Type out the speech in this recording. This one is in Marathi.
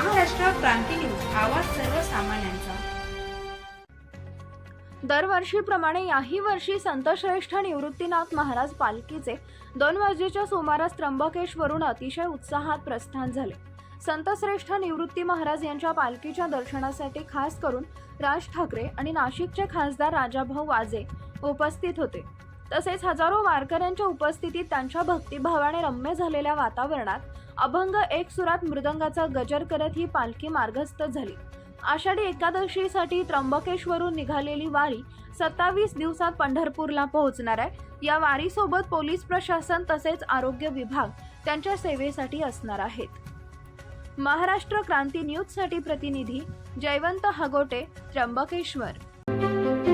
क्रांती न्यूज आवाज सर्वसामान्यांचा. दरवर्षीप्रमाणे याही वर्षी संतश्रेष्ठ निवृत्तीनाथ महाराज पालखीचे दोन वाजेच्या सुमारास त्र्यंबकेश्वरून अतिशय उत्साहात प्रस्थान झाले. संतश्रेष्ठ निवृत्ती महाराज यांच्या पालखीच्या दर्शनासाठी खास करून राज ठाकरे आणि नाशिकचे खासदार राजाभाऊ वाजे उपस्थित होते. तसेच हजारो वारकऱ्यांच्या उपस्थितीत त्यांच्या भक्तिभावाने रम्य झालेल्या वातावरणात अभंग एक सुरात मृदंगाचा गजर करत ही पालखी मार्गस्थ झाली. आषाढी एकादशीसाठी त्र्यंबकेश्वरून निघालेली वारी सत्तावीस दिवसात पंढरपूरला पोहोचणार आहे. या वारीसोबत पोलीस प्रशासन तसेच आरोग्य विभाग त्यांच्या सेवेसाठी असणार आहेत. महाराष्ट्र क्रांती न्यूजसाठी प्रतिनिधी जयवंत हगोटे त्र्यंबकेश्वर.